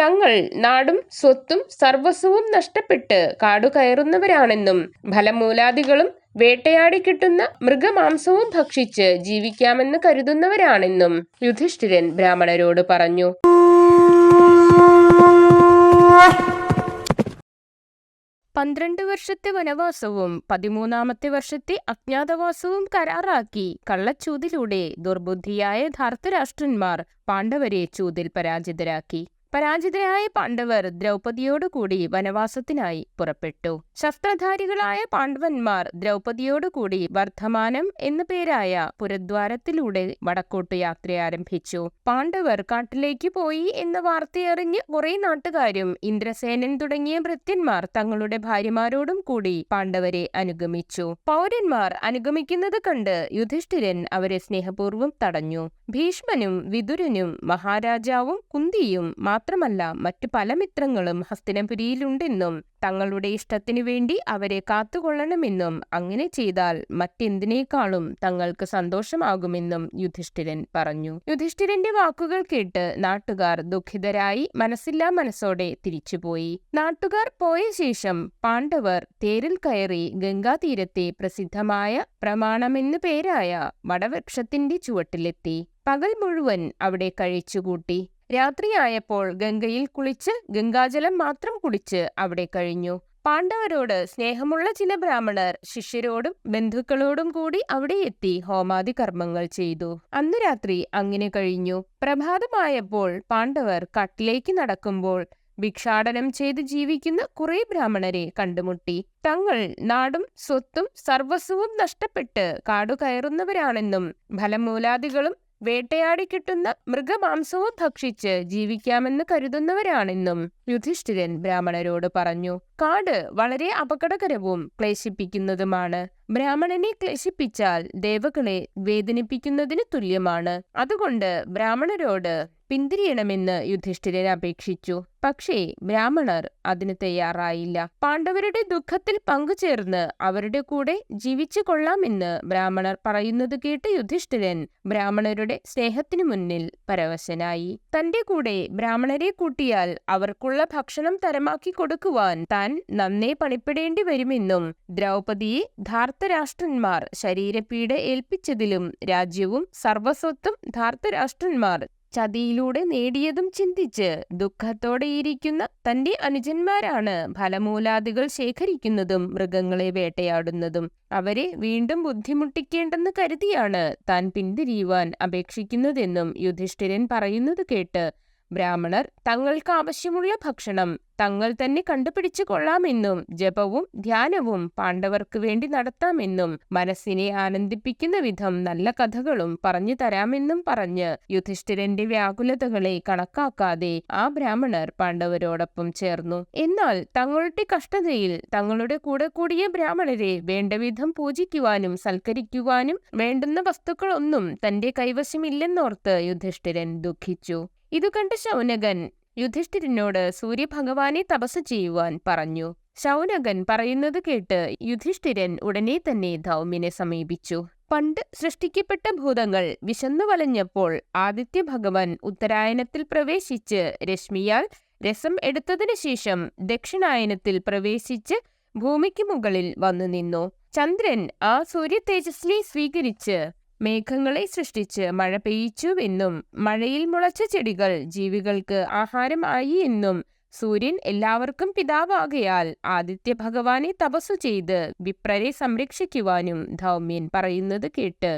തങ്ങൾ നാടും സ്വത്തും സർവസ്വവും നഷ്ടപ്പെട്ട് കാടുകയറുന്നവരാണെന്നും ഫലമൂലാദികളും വേട്ടയാടി കിട്ടുന്ന മൃഗമാംസവും ഭക്ഷിച്ച് ജീവിക്കാമെന്ന് കരുതുന്നവരാണെന്നും യുധിഷ്ഠിരൻ ബ്രാഹ്മണരോട് പറഞ്ഞു. പന്ത്രണ്ട് വർഷത്തെ വനവാസവും പതിമൂന്നാമത്തെ വർഷത്തെ അജ്ഞാതവാസവും കരാറാക്കി കള്ളച്ചൂതിലൂടെ ദുർബുദ്ധിയായ ധാർത്തരാഷ്ട്രന്മാർ പാണ്ഡവരെ ചൂതിൽ പരാജിതരാക്കി. പരാജിതരായ പാണ്ഡവർ ദ്രൗപദിയോടുകൂടി വനവാസത്തിനായി പുറപ്പെട്ടു. ശസ്ത്രധാരികളായ പാണ്ഡവന്മാർ ദ്രൗപദിയോടുകൂടി വർദ്ധമാനം എന്നു പേരായ പുരദ്വാരത്തിലൂടെ വടക്കോട്ട് യാത്ര ആരംഭിച്ചു. പാണ്ഡവർ കാട്ടിലേക്ക് പോയി എന്ന വാർത്തയറിഞ്ഞ് കുറെ നാട്ടുകാരും ഇന്ദ്രസേനൻ തുടങ്ങിയ ഭൃത്യന്മാർ തങ്ങളുടെ ഭാര്യമാരോടും കൂടി പാണ്ഡവരെ അനുഗമിച്ചു. പൗരന്മാർ അനുഗമിക്കുന്നത് കണ്ട് യുധിഷ്ഠിരൻ അവരെ സ്നേഹപൂർവം തടഞ്ഞു. ഭീഷ്മനും വിതുരനും മഹാരാജാവും കുന്തിയും മാത്രമല്ല മറ്റു പല മിത്രങ്ങളും ഹസ്തിനപുരിയിലുണ്ടെന്നും തങ്ങളുടെ ഇഷ്ടത്തിനു വേണ്ടി അവരെ കാത്തുകൊള്ളണമെന്നും അങ്ങനെ ചെയ്താൽ മറ്റെന്തിനേക്കാളും തങ്ങൾക്ക് സന്തോഷമാകുമെന്നും യുധിഷ്ഠിരൻ പറഞ്ഞു. യുധിഷ്ഠിരന്റെ വാക്കുകൾ കേട്ട് നാട്ടുകാർ ദുഃഖിതരായി മനസ്സില്ലാ മനസ്സോടെ തിരിച്ചുപോയി. നാട്ടുകാർ പോയ ശേഷം പാണ്ഡവർ തേരിൽ കയറി ഗംഗാതീരത്തെ പ്രസിദ്ധമായ പ്രമാണമെന്നു പേരായ വടവൃക്ഷത്തിന്റെ ചുവട്ടിലെത്തി. പകൽ മുഴുവൻ അവിടെ കഴിച്ചുകൂട്ടി. രാത്രിയായപ്പോൾ ഗംഗയിൽ കുളിച്ച് ഗംഗാജലം മാത്രം കുടിച്ച് അവിടെ കഴിഞ്ഞു. പാണ്ഡവരോട് സ്നേഹമുള്ള ചില ബ്രാഹ്മണർ ശിഷ്യരോടും ബന്ധുക്കളോടും കൂടി അവിടെ എത്തി ഹോമാദി കർമ്മങ്ങൾ ചെയ്തു. അന്ന് രാത്രി അങ്ങനെ കഴിഞ്ഞു. പ്രഭാതമായപ്പോൾ പാണ്ഡവർ കട്ടിലേക്ക് നടക്കുമ്പോൾ ഭിക്ഷാടനം ചെയ്ത് ജീവിക്കുന്ന കുറെ ബ്രാഹ്മണരെ കണ്ടുമുട്ടി. തങ്ങൾ നാടും സ്വത്തും സർവസ്വവും നഷ്ടപ്പെട്ട് കാടുകയറുന്നവരാണെന്നും ഫലമൂലാദികളും വേട്ടയാടി കിട്ടുന്ന മൃഗമാംസവും ഭക്ഷിച്ച് ജീവിക്കാമെന്ന് കരുതുന്നവരാണെന്നും യുധിഷ്ഠിരൻ ബ്രാഹ്മണരോട് പറഞ്ഞു. കാട് വളരെ അപകടകരവും ക്ലേശിപ്പിക്കുന്നതുമാണ്. ബ്രാഹ്മണനെ ക്ലേശിപ്പിച്ചാൽ ദേവകളെ വേദനിപ്പിക്കുന്നതിന് തുല്യമാണ്. അതുകൊണ്ട് ബ്രാഹ്മണരോട് പിന്തിരിയണമെന്ന് യുധിഷ്ഠിരൻ അപേക്ഷിച്ചു. പക്ഷേ ബ്രാഹ്മണർ അതിന് തയ്യാറായില്ല. പാണ്ഡവരുടെ ദുഃഖത്തിൽ പങ്കുചേർന്ന് അവരുടെ കൂടെ ജീവിച്ചു കൊള്ളാമെന്ന് ബ്രാഹ്മണർ പറയുന്നത് കേട്ട് യുധിഷ്ഠിരൻ ബ്രാഹ്മണരുടെ സ്നേഹത്തിനു മുന്നിൽ പരവശനായി. തന്റെ കൂടെ ബ്രാഹ്മണരെ കൂട്ടിയാൽ അവർക്കുള്ള ഭക്ഷണം തരമാക്കി കൊടുക്കുവാൻ താൻ നന്നേ പണിപ്പെടേണ്ടി വരുമെന്നും ദ്രൗപദിയെ ധാർത്തരാഷ്ട്രന്മാർ ശരീരപീഡ ഏൽപ്പിച്ചതിലും രാജ്യവും സർവസ്വത്തും ധാർത്തരാഷ്ട്രന്മാർ ചതിയിലൂടെ നേടിയതും ചിന്തിച്ച് ദുഃഖത്തോടെ ഇരിക്കുന്ന തന്റെ അനുജന്മാരാണ് ഫലമൂലാദികൾ ശേഖരിക്കുന്നതും മൃഗങ്ങളെ വേട്ടയാടുന്നതും. അവരെ വീണ്ടും ബുദ്ധിമുട്ടിക്കേണ്ടെന്ന് കരുതിയാണ് താൻ പിന്തിരിയുവാൻ അപേക്ഷിക്കുന്നതെന്നും യുധിഷ്ഠിരൻ പറയുന്നത് കേട്ട് ബ്രാഹ്മണർ തങ്ങൾക്ക് ആവശ്യമുള്ള ഭക്ഷണം തങ്ങൾ തന്നെ കണ്ടുപിടിച്ചു കൊള്ളാമെന്നും ജപവും ധ്യാനവും പാണ്ഡവർക്ക് വേണ്ടി നടത്താമെന്നും മനസ്സിനെ ആനന്ദിപ്പിക്കുന്ന വിധം നല്ല കഥകളും പറഞ്ഞു തരാമെന്നും പറഞ്ഞ് യുധിഷ്ഠിരന്റെ വ്യാകുലതകളെ കണക്കാക്കാതെ ആ ബ്രാഹ്മണർ പാണ്ഡവരോടൊപ്പം ചേർന്നു. എന്നാൽ തങ്ങളുടെ കഷ്ടതയിൽ തങ്ങളുടെ കൂടെ കൂടിയ ബ്രാഹ്മണരെ വേണ്ടവിധം പൂജിക്കുവാനും സൽക്കരിക്കുവാനും വേണ്ടുന്ന വസ്തുക്കളൊന്നും തന്റെ കൈവശമില്ലെന്നോർത്ത് യുധിഷ്ഠിരൻ ദുഃഖിച്ചു. ഇതു കണ്ട ശൗനകൻ യുധിഷ്ഠിരനോട് സൂര്യഭഗവാനെ തപസ് ചെയ്യുവാൻ പറഞ്ഞു. ശൗനകൻ പറയുന്നത് കേട്ട് യുധിഷ്ഠിരൻ ഉടനെ തന്നെ ധൗമ്യനെ സമീപിച്ചു. പണ്ട് സൃഷ്ടിക്കപ്പെട്ട ഭൂതങ്ങൾ വിശന്നു വലഞ്ഞപ്പോൾ ആദിത്യ ഭഗവാൻ ഉത്തരായനത്തിൽ പ്രവേശിച്ച് രശ്മിയാൽ രസം എടുത്തതിനു ശേഷം ദക്ഷിണായനത്തിൽ പ്രവേശിച്ച് ഭൂമിക്ക് മുകളിൽ വന്നു നിന്നു. ചന്ദ്രൻ ആ സൂര്യ തേജസ്സിനെ സ്വീകരിച്ച് മേഘങ്ങളെ സൃഷ്ടിച്ച് മഴ പെയ്യിച്ചുവെന്നും മഴയിൽ മുളച്ച ചെടികൾ ജീവികൾക്ക് ആഹാരമായി എന്നും സൂര്യൻ എല്ലാവർക്കും പിതാവാകയാൽ ആദിത്യ ഭഗവാനെ തപസ്സു ചെയ്ത് വിപ്രരെ സംരക്ഷിക്കുവാനും ധൗമ്യൻ പറയുന്നത് കേട്ട്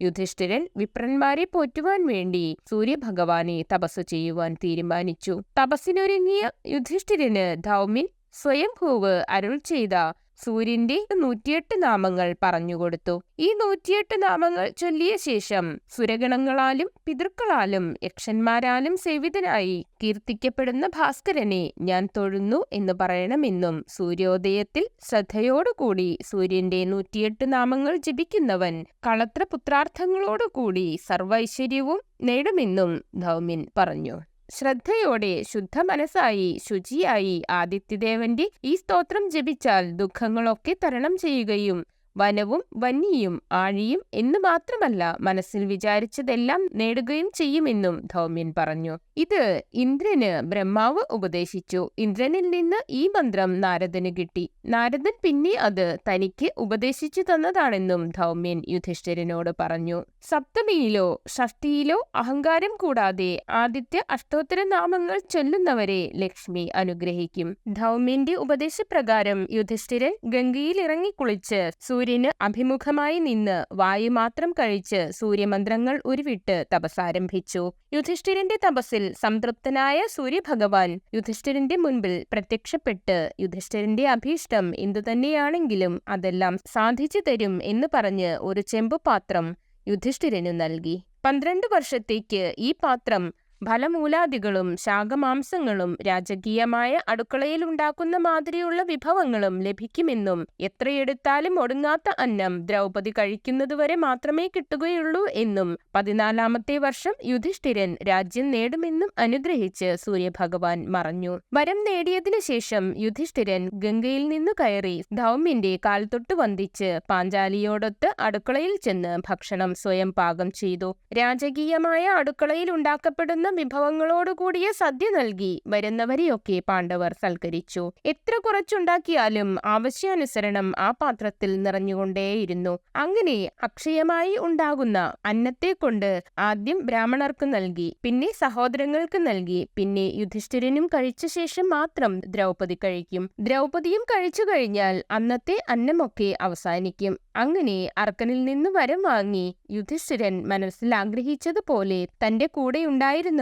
യുധിഷ്ഠിരൻ വിപ്രന്മാരെ പോറ്റുവാൻ വേണ്ടി സൂര്യഭഗവാനെ തപസ്സു ചെയ്യുവാൻ തീരുമാനിച്ചു. തപസ്സിനൊരുങ്ങിയ യുധിഷ്ഠിരന് ധൗമ്യൻ സ്വയംഭൂവ് അരുൾ ചെയ്ത സൂര്യന്റെ നൂറ്റിയെട്ട് നാമങ്ങൾ പറഞ്ഞുകൊടുത്തു. ഈ നൂറ്റിയെട്ട് നാമങ്ങൾ ചൊല്ലിയ ശേഷം സുരഗണങ്ങളാലും പിതൃക്കളാലും യക്ഷന്മാരാലും സേവിതനായി കീർത്തിക്കപ്പെടുന്ന ഭാസ്കരനെ ഞാൻ തൊഴുന്നു എന്ന് പറയണമെന്നും സൂര്യോദയത്തിൽ ശ്രദ്ധയോടുകൂടി സൂര്യന്റെ നൂറ്റിയെട്ട് നാമങ്ങൾ ജപിക്കുന്നവൻ കളത്ര പുത്രാർത്ഥങ്ങളോടുകൂടി സർവൈശ്വര്യവും നേടുമെന്നും ധൗമ്യൻ പറഞ്ഞു. ശ്രദ്ധയോടെ ശുദ്ധ മനസ്സായി ശുചിയായി ആദിത്യദേവന്റെ ഈ സ്തോത്രം ജപിച്ചാൽ ദുഃഖങ്ങളൊക്കെ തരണം ചെയ്യുകയും വനവും വന്യയും ആഴിയും എന്ന് മാത്രമല്ല മനസ്സിൽ വിചാരിച്ചതെല്ലാം നേടുകയും ചെയ്യുമെന്നും ധൗമ്യൻ പറഞ്ഞു. ഇത് ഇന്ദ്രന് ബ്രഹ്മാവ് ഉപദേശിച്ചു. ഇന്ദ്രനിൽ നിന്ന് ഈ മന്ത്രം നാരദന് കിട്ടി. നാരദൻ പിന്നെ അത് തനിക്ക് ഉപദേശിച്ചു തന്നതാണെന്നും ധൗമ്യൻ യുധിഷ്ഠിരനോട് പറഞ്ഞു. സപ്തമിയിലോ ഷഷ്ടിയിലോ അഹങ്കാരം കൂടാതെ ആദിത്യ അഷ്ടോത്തര നാമങ്ങൾ ചൊല്ലുന്നവരെ ലക്ഷ്മി അനുഗ്രഹിക്കും. ധൗമ്യന്റെ ഉപദേശപ്രകാരം യുധിഷ്ഠിരൻ ഗംഗയിൽ ഇറങ്ങി കുളിച്ച് സൂര്യന് അഭിമുഖമായി നിന്ന് വായു മാത്രം കഴിച്ച് സൂര്യമന്ത്രങ്ങൾ ഉരുവിട്ട് തപസാരംഭിച്ചു യുധിഷ്ഠിരന്റെ തപസ്സിൽ സംതൃപ്തനായ സൂര്യഭഗവാൻ യുധിഷ്ഠിരന്റെ മുൻപിൽ പ്രത്യക്ഷപ്പെട്ട് യുധിഷ്ഠിരന്റെ അഭീഷ്ടം എന്തു തന്നെയാണെങ്കിലും അതെല്ലാം സാധിച്ചു തരും എന്ന് പറഞ്ഞ് ഒരു ചെമ്പുപാത്രം യുധിഷ്ഠിരനു നൽകി. പന്ത്രണ്ട് വർഷത്തേക്ക് ഈ പാത്രം ഫലമൂലാദികളും ശാകമാംസങ്ങളും രാജകീയമായ അടുക്കളയിൽ ഉണ്ടാക്കുന്ന മാതിരിയുള്ള വിഭവങ്ങളും ലഭിക്കുമെന്നും എത്രയെടുത്താലും ഒടുങ്ങാത്ത അന്നം ദ്രൗപദി കഴിക്കുന്നതുവരെ മാത്രമേ കിട്ടുകയുള്ളൂ എന്നും പതിനാലാമത്തെ വർഷം യുധിഷ്ഠിരൻ രാജ്യം നേടുമെന്നും അനുഗ്രഹിച്ച് സൂര്യഭഗവാൻ മറഞ്ഞു വരം നേടിയതിനു ശേഷം യുധിഷ്ഠിരൻ ഗംഗയിൽ നിന്നു കയറി ധൗമ്യന്റെ കാൽ തൊട്ട് വന്ദിച്ച് പാഞ്ചാലിയോടൊത്ത് അടുക്കളയിൽ ചെന്ന് ഭക്ഷണം സ്വയം പാകം ചെയ്തു. രാജകീയമായ അടുക്കളയിൽ ഉണ്ടാക്കപ്പെടുന്ന വിഭവങ്ങളോടുകൂടിയ സദ്യ നൽകി വരുന്നവരെയൊക്കെ പാണ്ഡവർ സൽക്കരിച്ചു. എത്ര കുറച്ചുണ്ടാക്കിയാലും ആവശ്യാനുസരണം ആ പാത്രത്തിൽ നിറഞ്ഞുകൊണ്ടേയിരുന്നു. അങ്ങനെ അക്ഷയമായി ഉണ്ടാകുന്ന അന്നത്തെ കൊണ്ട് ആദ്യം ബ്രാഹ്മണർക്ക് നൽകി പിന്നെ സഹോദരങ്ങൾക്ക് നൽകി പിന്നെ യുധിഷ്ഠിരനും കഴിച്ച ശേഷം മാത്രം ദ്രൗപദി കഴിക്കും. ദ്രൗപദിയും കഴിച്ചു കഴിഞ്ഞാൽ അന്നത്തെ അന്നമൊക്കെ അവസാനിക്കും. അങ്ങനെ അർക്കനിൽ നിന്ന് വരം വാങ്ങി യുധിഷ്ഠിരൻ മനസ്സിൽ ആഗ്രഹിച്ചതുപോലെ തന്റെ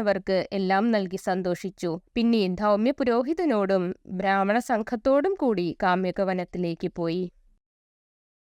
കൂടെയുണ്ടായിരുന്നവർക്ക് എല്ലാം നൽകി സന്തോഷിച്ചു. പിന്നെ ധൗമ്യ പുരോഹിതനോടും ബ്രാഹ്മണ സംഘത്തോടും കൂടി കാമ്യകവനത്തിലേക്ക് പോയി.